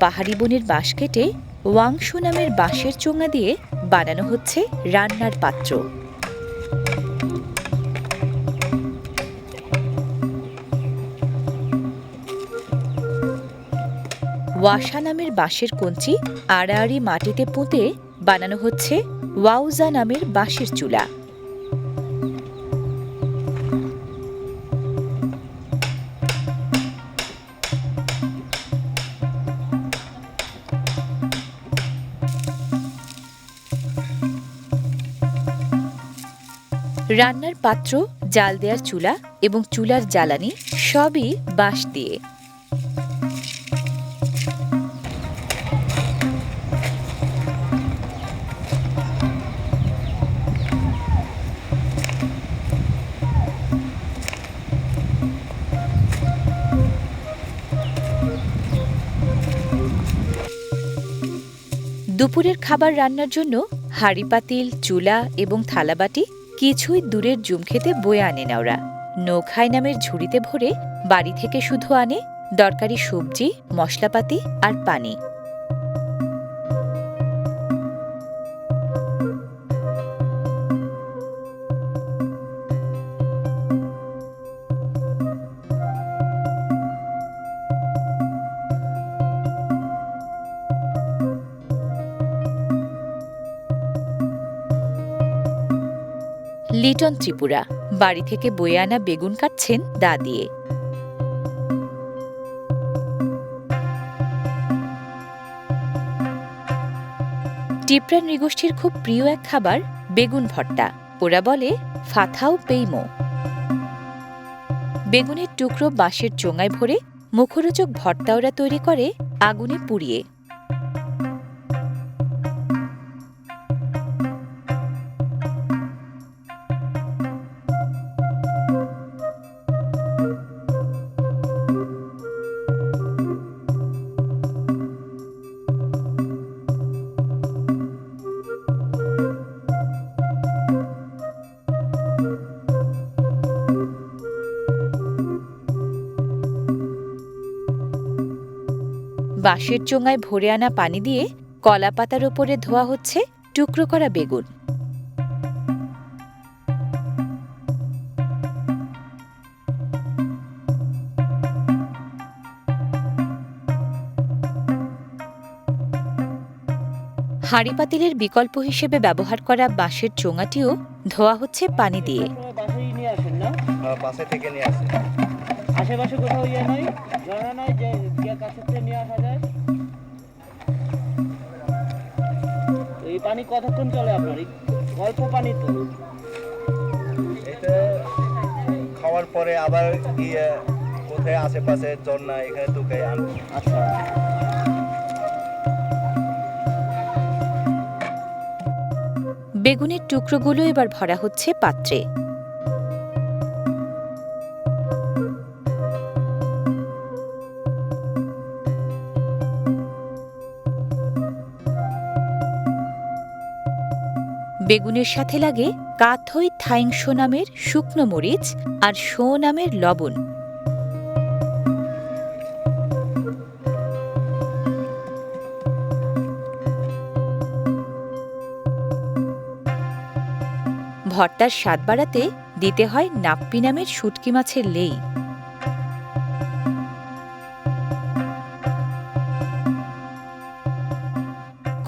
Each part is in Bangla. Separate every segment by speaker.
Speaker 1: পাহাড়ি বনের বাঁশ কেটে ওয়াংশু নামের বাঁশের চোঙা দিয়ে বানানো হচ্ছে রান্নার পাত্র। ওয়াসা নামের বাঁশের কঞ্চি আড়াআড়ি মাটিতে পুঁতে বানানো হচ্ছে ওয়াউজা নামের বাঁশের চুলা। রান্নার পাত্র, জাল দেওয়ার চুলা এবং চুলার জ্বালানি সবই বাঁশ দিয়ে। দুপুরের খাবার রান্নার জন্য হাঁড়ি পাতিল, চুলা এবং থালাবাটি কিছুই দূরের জুম খেতে বয়ে আনে না ওরা। নৌখাই নামের ঝুড়িতে ভরে বাড়ি থেকে শুধু আনে দরকারি সবজি, মশলাপাতি আর পানি। লিটন ত্রিপুরা। বাড়ি থেকে বয়ে আনা বেগুন কাটছেন দা দিয়ে টিপরা নৃগোষ্ঠীর খুব প্রিয় এক খাবার বেগুন ভর্তা। ওরা বলে, ফাথাও পেইমো। বেগুনের টুকরো বাঁশের চোঙায় ভরে মুখরোচক ভর্তা ওরা তৈরি করে আগুনে পুড়িয়ে। বাঁশের চোঙায় ভরে আনা পানি দিয়ে কলা পাতার ওপরে ধোয়া হচ্ছে টুকরো করা বেগুন। হাঁড়ি পাতিলের বিকল্প হিসেবে ব্যবহার করা বাঁশের চোঙাটিও ধোয়া হচ্ছে পানি দিয়ে।
Speaker 2: সবসময় বাসায় নিয়ে আসেন না?
Speaker 3: আহ, বাসে থেকে নিয়ে আসে
Speaker 2: আশেপাশে কোথাও ইয়ে নাই? জানা নাই যে যে কাছে নিয়ে আসা এই পানি কতক্ষণ চলে আপনার? অল্প পানি তো।
Speaker 3: এটা খাওয়ার পরে আবার গিয়ে কোথায় আশেপাশে ঝর্ণা এখানে তুকে আন।
Speaker 2: আচ্ছা।
Speaker 1: বেগুনের টুকরোগুলো এবার ভরা হচ্ছে পাত্রে। বেগুনের সাথে লাগে কাথই থাইংশো নামের শুকনো মরিচ আর শো নামের লবণ। ভর্তার স্বাদ বাড়াতে দিতে হয় নাপ্পি নামের শুটকি মাছের লেই।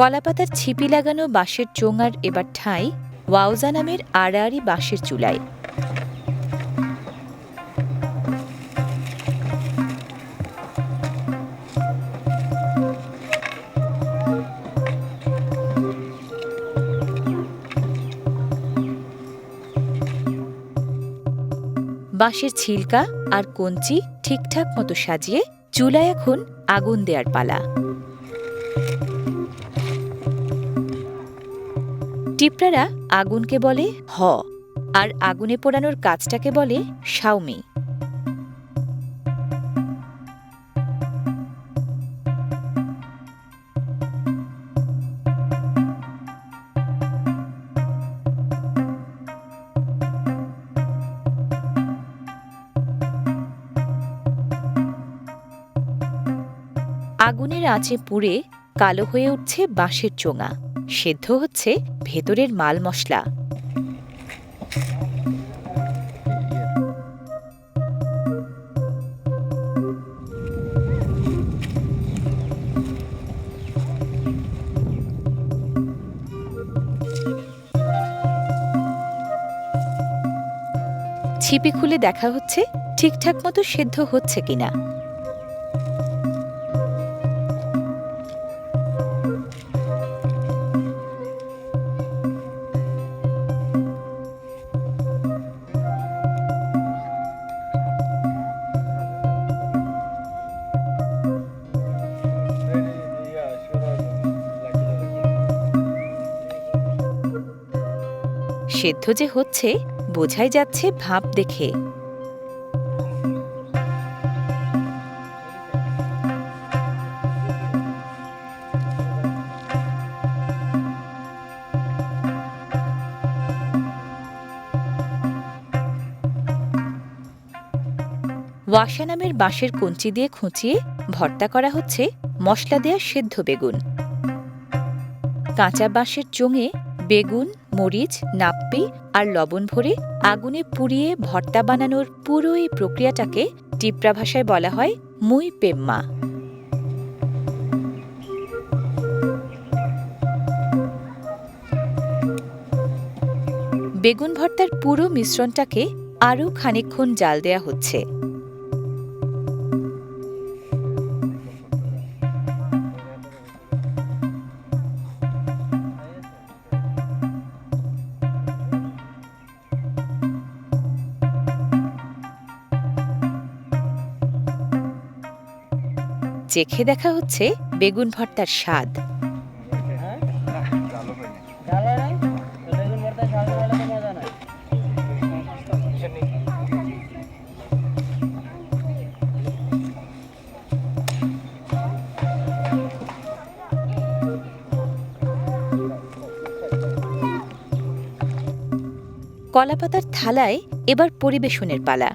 Speaker 1: কলাপাতার ছিপি লাগানো বাঁশের চোঙার এবার ঠাঁই ওয়াউজা নামের আড়াআড়ি বাঁশের চুলায়। বাঁশের ছিলকা আর কঞ্চি ঠিকঠাক মতো সাজিয়ে চুলায় এখন আগুন দেয়ার পালা। টিপরারা আগুনকে বলে হ, আর আগুনে পোড়ানোর কাজটাকে বলে সাউমি আগুনের আঁচে পুড়ে কালো হয়ে উঠছে বাঁশের চোঙা। সেদ্ধ হচ্ছে ভেতরের মাল মশলা। ছিপি খুলে দেখা হচ্ছে ঠিকঠাক মতো সেদ্ধ হচ্ছে কিনা। সেদ্ধ যে হচ্ছে, বোঝাই যাচ্ছে ভাব দেখে। ওয়াসা নামের বাঁশের কঞ্চি দিয়ে খুঁচিয়ে ভর্তা করা হচ্ছে মশলা দেয়া সেদ্ধ বেগুন। কাঁচা বাঁশের চোঙে বেগুন মরিচ, নাপ্পি আর লবণ ভরে আগুনে পুড়িয়ে ভর্তা বানানোর পুরো এই প্রক্রিয়াটাকে টিপ্রা ভাষায় বলা হয় মুই পেম্মা। বেগুন ভর্তার পুরো মিশ্রণটাকে আরও খানিকক্ষণ জাল দেয়া হচ্ছে। চেখে দেখা হচ্ছে বেগুন ভর্তার স্বাদ। কলাপাতার থালায় এবার পরিবেশনের পালা।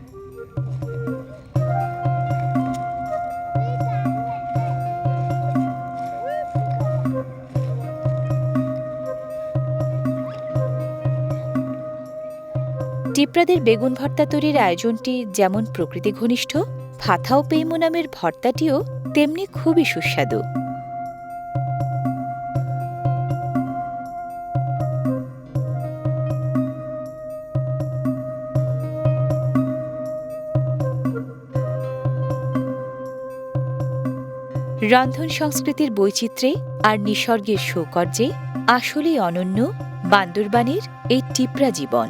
Speaker 1: টিপ্রাদের বেগুন ভর্তা তৈরির আয়োজনটি যেমন প্রকৃতি ঘনিষ্ঠ, ফাথাও পেইমো নামের ভর্তাটিও তেমনি খুবই সুস্বাদু। রন্ধন সংস্কৃতির বৈচিত্র্যে আর নিসর্গের সৌকর্যে আসলেই অনন্য বান্দরবানের এই টিপরা জীবন।